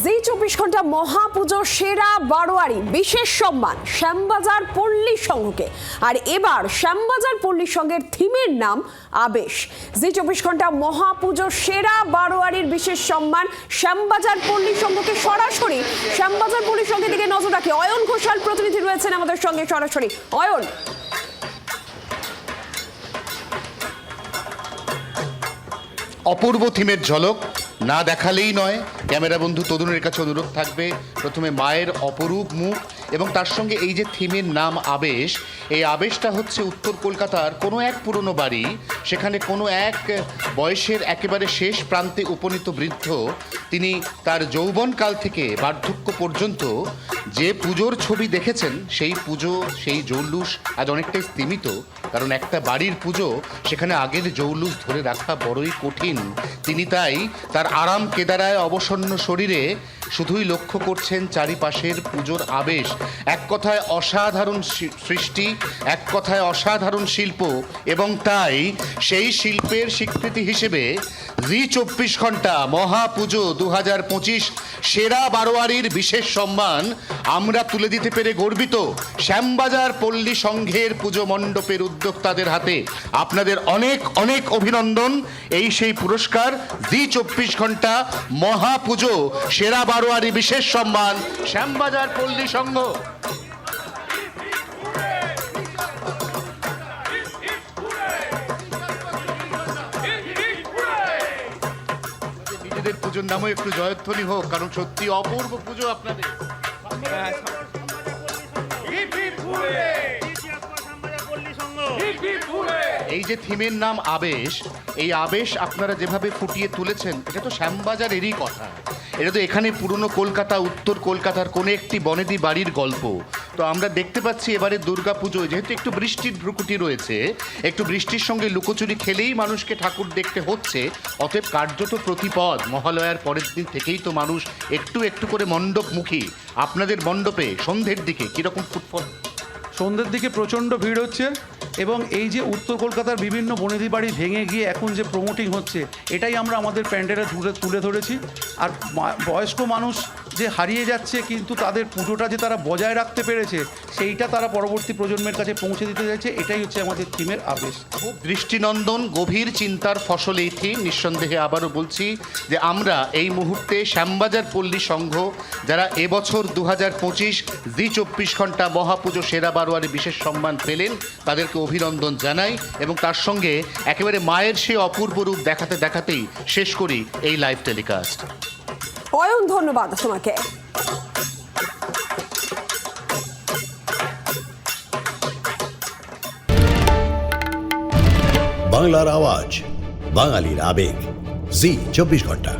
জি চব্বিশ ঘণ্টা মহাপুজো সেরা বারোয়ারি, বিশেষ সম্মান, শ্যামবাজার পল্লী সংঘকে। আর এবার শ্যামবাজার পল্লী সংঘের থিমের নাম আবেশ। জি চব্বিশ ঘণ্টা মহাপুজো সেরা বারোয়ারির বিশেষ সম্মান, শ্যামবাজার পল্লী সংঘকে সরাসরি, শ্যামবাজার পল্লী সংঘের দিকে নজর রাখে অয়ন ঘোষাল। প্রতিনিধি রয়েছেন আমাদের সঙ্গে সরাসরি। অয়ন। অপূর্ব থিমের ঝলক না দেখালেই নয়। ক্যামেরা বন্ধু তদুনের কাছে অনুরোধ থাকবে, প্রথমে মায়ের অপরূপ মুখ এবং তার সঙ্গে এই যে থিমের নাম আবেশ, এই আবেশটা হচ্ছে উত্তর কলকাতার কোনো এক পুরনো বাড়ি, সেখানে কোনো এক বয়সের একেবারে শেষ প্রান্তে উপনীত বৃদ্ধ, তিনি তার যৌবনকাল থেকে বার্ধক্য পর্যন্ত যে পুজোর ছবি দেখেছেন, সেই পুজো, সেই জৌলুস আজ অনেকটাই স্তীমিত, কারণ একটা বাড়ির পুজো সেখানে আগের জৌলুস ধরে রাখা বড়ই কঠিন। তিনি তাই তার আরাম কেদারায় অবসন্ন শরীরে শুধুই লক্ষ্য করছেন চারিপাশের পুজোর আবেশ। এক কথায় অসাধারণ সৃষ্টি, এক কথায় অসাধারণ শিল্প, এবং তাই সেই শিল্পের স্বীকৃতি হিসেবে জি চব্বিশ ঘণ্টা মহাপুজো দু হাজার পঁচিশ, সেরা বারোয়ারির বিশেষ সম্মান আমরা তুলে দিতে পেরে গর্বিত শ্যামবাজার পল্লী সংঘের পুজো মণ্ডপের উদ্যোক্তাদের হাতে আপনাদের অনেক অনেক অভিনন্দন। এই সেই পুরস্কার, জি চব্বিশ ঘণ্টা মহাপুজো সেরা বারোয়ারি বিশেষ সম্মান, শ্যামবাজার পল্লী সংঘ। পুজোর নামও একটু জয়ধ্বনি হোক কারণ সত্যি অপূর্ব পুজো আপনাদের। এই যে থিমের নাম আবেশ, এই আবেশ আপনারা যেভাবে ফুটিয়ে তুলেছেন, এটা তো শ্যামবাজারেরই কথা। এটা তো এখানে পুরনো কলকাতা, উত্তর কলকাতার কোনো একটি বনেদি বাড়ির গল্প। তো আমরা দেখতে পাচ্ছি এবারে দুর্গা পুজোয় যেহেতু একটু বৃষ্টির ভ্রুকুটি রয়েছে, একটু বৃষ্টির সঙ্গে লুকোচুরি খেলেই মানুষকে ঠাকুর দেখতে হচ্ছে, অতএব কার্যত প্রতিপদ, মহালয়ার পরের দিন থেকেই তো মানুষ একটু একটু করে মণ্ডপমুখী। আপনাদের মণ্ডপে, সন্ধ্যের দিকে কীরকম ফুটফল সন্ধ্যের দিকে প্রচণ্ড ভিড় হচ্ছে। এবং এই যে উত্তর কলকাতার বিভিন্ন বনেদি বাড়ি ভেঙে গিয়ে এখন যে প্রমোটিং হচ্ছে, এটাই আমরা আমাদের প্যান্ডেলে তুলে তুলে ধরেছি। আর বয়স্ক মানুষ যে হারিয়ে যাচ্ছে, কিন্তু তাদের পুজোটা যে তারা বজায় রাখতে পেরেছে, সেইটা তারা পরবর্তী প্রজন্মের কাছে পৌঁছে দিতে চাইছে, এটাই হচ্ছে আমাদের থিমের আবেশ দৃষ্টিনন্দন, গভীর চিন্তার ফসল এই থিম। নিঃসন্দেহে আবারও বলছি যে আমরা এই মুহূর্তে শ্যামবাজার পল্লী সংঘ, যারা এবছর দু হাজার পঁচিশ জি চব্বিশ ঘণ্টা মহাপুজো সেরা বারোয়ারি বিশেষ সম্মান পেলেন তাদেরকে অভিনন্দন জানাই এবং তার সঙ্গে একেবারে মায়ের সেই অপূর্ব রূপ দেখাতে দেখাতেই শেষ করি এই লাইভ টেলিকাস্ট অয়ন ধন্যবাদ তোমাকে। বাংলার আওয়াজ বাঙালির আবেগ। জি চব্বিশ ঘণ্টা।